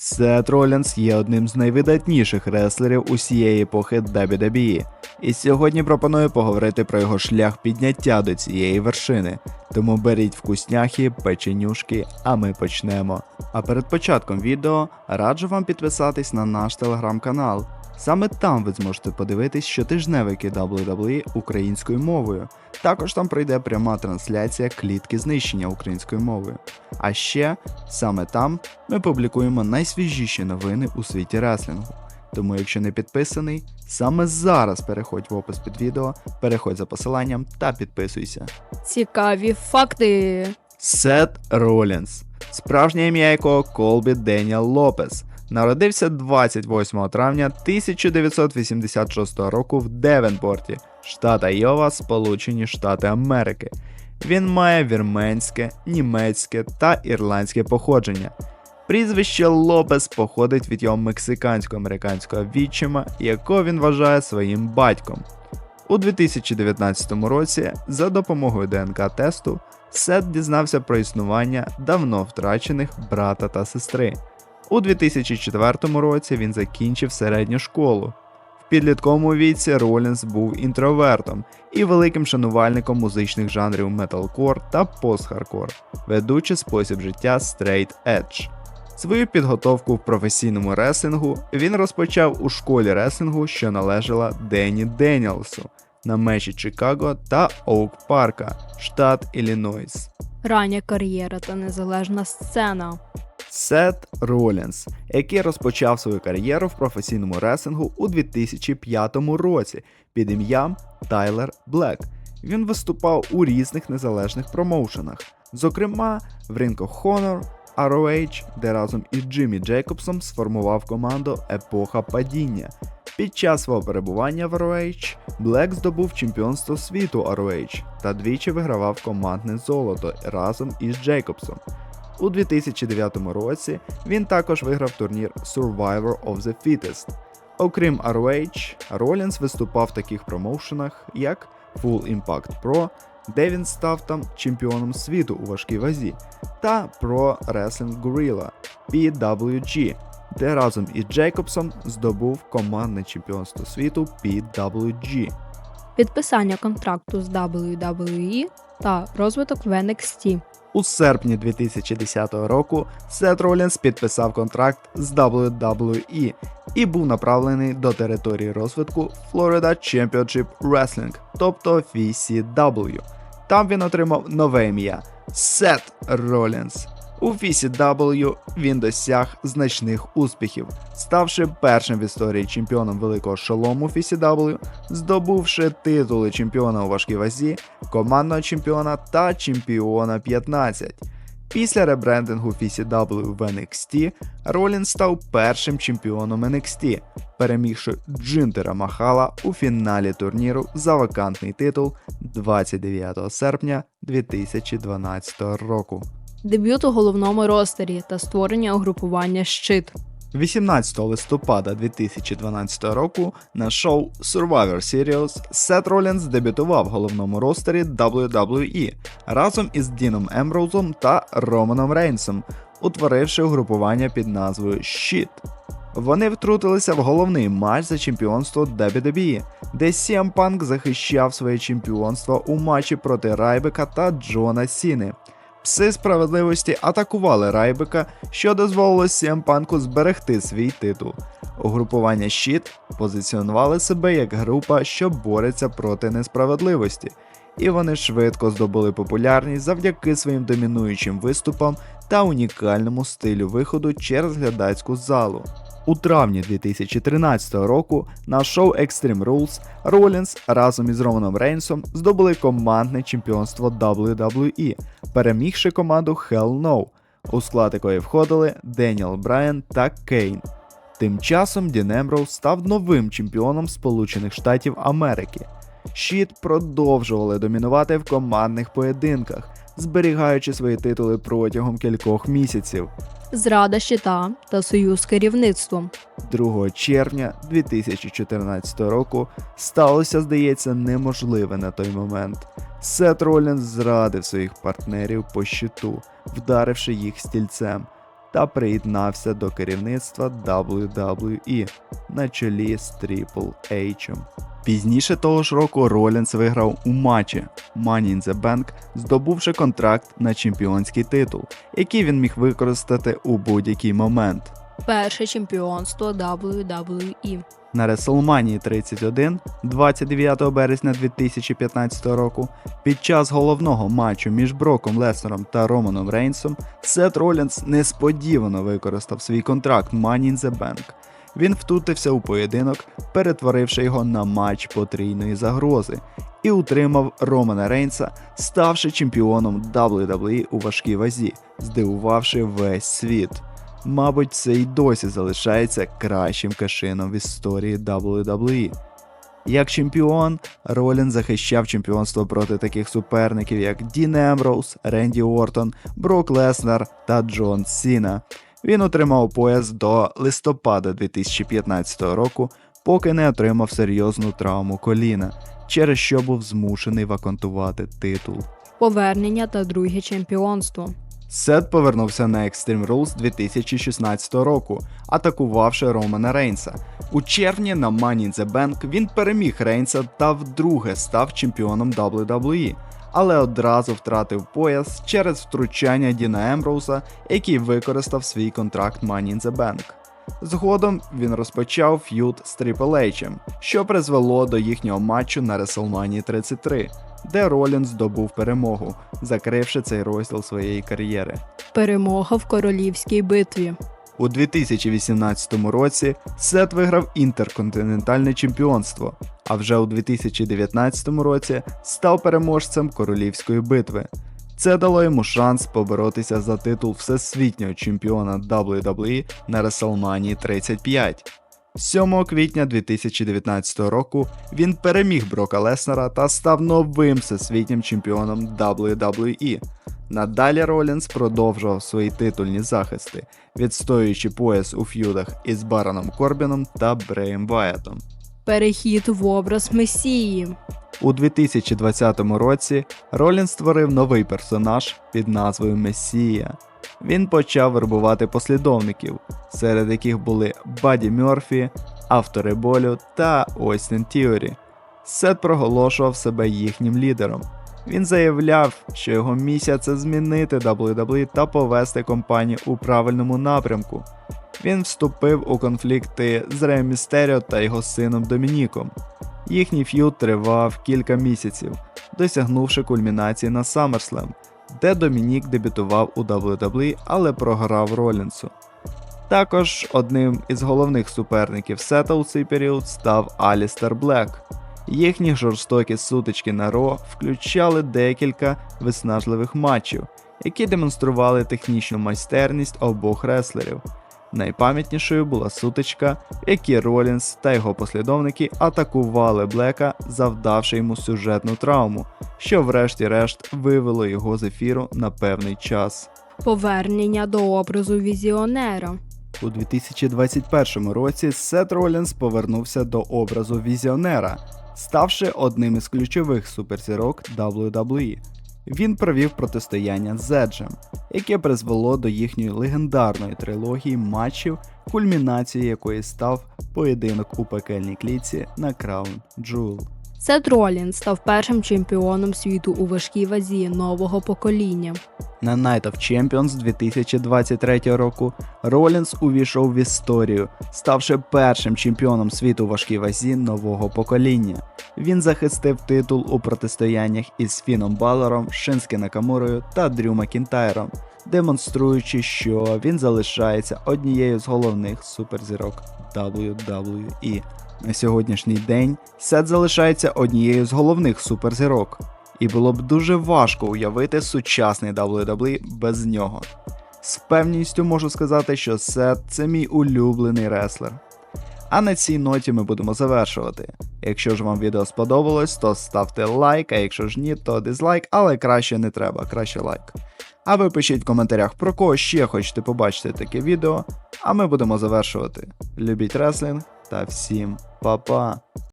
Сет Ролінс є одним з найвидатніших реслерів усієї епохи WWE. І сьогодні пропоную поговорити про його шлях підняття до цієї вершини. Тому беріть вкусняхи, печенюшки, а ми почнемо. А перед початком відео раджу вам підписатись на наш телеграм-канал. Саме там ви зможете подивитись щотижневики WWE українською мовою. Також там пройде пряма трансляція клітки знищення українською мовою. А ще саме там ми публікуємо найсвіжіші новини у світі реслінгу. Тому, якщо не підписаний, саме зараз переходь в опис під відео, переходь за посиланням та підписуйся. Цікаві факти. Сет Ролінс, справжнє ім'я якого Колбі Деніел Лопес, народився 28 травня 1986 року в Девенпорті, штат Айова, Сполучені Штати Америки. Він має вірменське, німецьке та ірландське походження. Прізвище Лопес походить від його мексикансько-американського відчима, якого він вважає своїм батьком. У 2019 році за допомогою ДНК-тесту Сет дізнався про існування давно втрачених брата та сестри. У 2004 році він закінчив середню школу. В підлітковому віці Ролінс був інтровертом і великим шанувальником музичних жанрів металкор та постхардкор, ведучи спосіб життя Straight Edge. Свою підготовку в професійному реслінгу він розпочав у школі реслінгу, що належала Денні Деніелсу на межі Чикаго та Оук Парка, штат Іллінойс. Рання кар'єра та незалежна сцена. Сет Ролінс, який розпочав свою кар'єру в професійному реслінгу у 2005 році під ім'ям Тайлер Блек. Він виступав у різних незалежних промоушенах, зокрема в Ring of Honor, ROH, де разом із Джиммі Джейкобсом сформував команду Епоха Падіння. Під час свого перебування в ROH Блек здобув чемпіонство світу ROH та двічі вигравав командне золото разом із Джейкобсом. У 2009 році він також виграв турнір Survivor of the Fittest. Окрім ROH, Ролінс виступав в таких промоушенах, як Full Impact Pro, де він став там чемпіоном світу у важкій вазі, та Pro Wrestling Gorilla PWG, де разом із Джейкобсом здобув командне чемпіонство світу PWG. Підписання контракту з WWE та розвиток в NXT. У серпні 2010 року Сет Ролінс підписав контракт з WWE і був направлений до території розвитку Florida Championship Wrestling, тобто FCW. Там він отримав нове ім'я Сет Ролінс. У FCW він досяг значних успіхів, ставши першим в історії чемпіоном великого шолому FCW, здобувши титули чемпіона у важкій вазі, командного чемпіона та чемпіона 15. Після ребрендингу FCW в NXT Ролін став першим чемпіоном NXT, перемігши Джинтера Махала у фіналі турніру за вакантний титул 29 серпня 2012 року. Дебют у головному ростері та створення угрупування щит. 18 листопада 2012 року на шоу Survivor Series Сет Ролінс дебютував в головному ростері WWE разом із Діном Емброузом та Романом Рейнсом, утворивши угрупування під назвою Щит. Вони втрутилися в головний матч за чемпіонство WWE, де CM Punk захищав своє чемпіонство у матчі проти Райбека та Джона Сіни. Пси справедливості атакували Райбека, що дозволило CM Панку зберегти свій титул. Угрупування Щит позиціонували себе як група, що бореться проти несправедливості, і вони швидко здобули популярність завдяки своїм домінуючим виступам та унікальному стилю виходу через глядацьку залу. У травні 2013 року на шоу Extreme Rules Ролінс разом із Романом Рейнсом здобули командне чемпіонство WWE, перемігши команду Hell No, у склад якої входили Деніел Брайан та Кейн. Тим часом Дін Емброуз став новим чемпіоном Сполучених Штатів Америки. Щит продовжували домінувати в командних поєдинках, зберігаючи свої титули протягом кількох місяців. Зрада щита та союз керівництвом. 2 червня 2014 року сталося, здається, неможливе на той момент. Сет Ролінс зрадив своїх партнерів по щиту, вдаривши їх стільцем. Та приєднався до керівництва WWE на чолі з Triple H. Пізніше того ж року Ролінс виграв у матчі Money in the Bank, здобувши контракт на чемпіонський титул, який він міг використати у будь-який момент. Перше чемпіонство WWE. На WrestleMania 31 29 березня 2015 року під час головного матчу між Броком Леснером та Романом Рейнсом Сет Ролінс несподівано використав свій контракт Money in the Bank. Він втутився у поєдинок, перетворивши його на матч потрійної загрози, і утримав Романа Рейнса, ставши чемпіоном WWE у важкій вазі, здивувавши весь світ. Мабуть, це й досі залишається кращим кашином в історії WWE. Як чемпіон, Ролін захищав чемпіонство проти таких суперників, як Дін Емброуз, Ренді Ортон, Брок Леснер та Джон Сіна. Він отримав пояс до листопада 2015 року, поки не отримав серйозну травму коліна, через що був змушений вакантувати титул. Повернення та друге чемпіонство. Сет повернувся на Extreme Rules 2016 року, атакувавши Романа Рейнса. У червні на Money in the Bank він переміг Рейнса та вдруге став чемпіоном WWE, але одразу втратив пояс через втручання Діна Емброуса, який використав свій контракт Money in the Bank. Згодом він розпочав ф'юд з Triple H, що призвело до їхнього матчу на WrestleMania 33, де Ролін здобув перемогу, закривши цей розділ своєї кар'єри. Перемога в королівській битві. У 2018 році Сет виграв інтерконтинентальне чемпіонство, а вже у 2019 році став переможцем королівської битви. Це дало йому шанс поборотися за титул всесвітнього чемпіона WWE на WrestleMania 35. 7 квітня 2019 року він переміг Брока Леснера та став новим всесвітнім чемпіоном WWE. Надалі Ролінс продовжував свої титульні захисти, відстоюючи пояс у ф'юдах із Бароном Корбіном та Бреєм Ваєтом. Перехід в образ Месії. У 2020 році Ролінс створив новий персонаж під назвою Месія. Він почав вербувати послідовників, серед яких були Баді Мьорфі, автори болю та Остін Тіорі. Сет проголошував себе їхнім лідером. Він заявляв, що його місія це змінити WWE та повести компанію у правильному напрямку. Він вступив у конфлікти з Ре Містеріо та його сином Домініком. Їхній ф'юд тривав кілька місяців, досягнувши кульмінації на SummerSlam, де Домінік дебютував у WWE, але програв Ролінсу. Також одним із головних суперників Сета у цей період став Алістер Блек. Їхні жорстокі сутички на Ро включали декілька виснажливих матчів, які демонстрували технічну майстерність обох реслерів. Найпам'ятнішою була сутичка, в якій Ролінс та його послідовники атакували Блека, завдавши йому сюжетну травму, що врешті-решт вивело його з ефіру на певний час. Повернення до образу візіонера. У 2021 році Сет Ролінс повернувся до образу візіонера, ставши одним із ключових суперзірок WWE. Він провів протистояння з Еджем, яке призвело до їхньої легендарної трилогії матчів, кульмінацією якої став поєдинок у пекельній клітці на Краун Jewel. Сет Ролін став першим чемпіоном світу у важкій вазі нового покоління. На Night of Champions 2023 року Ролінс увійшов в історію, ставши першим чемпіоном світу у важкій вазі нового покоління. Він захистив титул у протистояннях із Фіном Балором, Шинське Накамурою та Дрю Макінтайром, демонструючи, що він залишається однією з головних суперзірок WWE. На сьогоднішній день Сет залишається однією з головних суперзірок, і було б дуже важко уявити сучасний WWE без нього. З певністю можу сказати, що Сет це мій улюблений реслер. А на цій ноті ми будемо завершувати. Якщо ж вам відео сподобалось, то ставте лайк, а якщо ж ні, то дизлайк, але краще не треба, краще лайк. А ви пишіть в коментарях, про кого ще хочете побачити таке відео, а ми будемо завершувати. Любіть реслінг та всім па-па!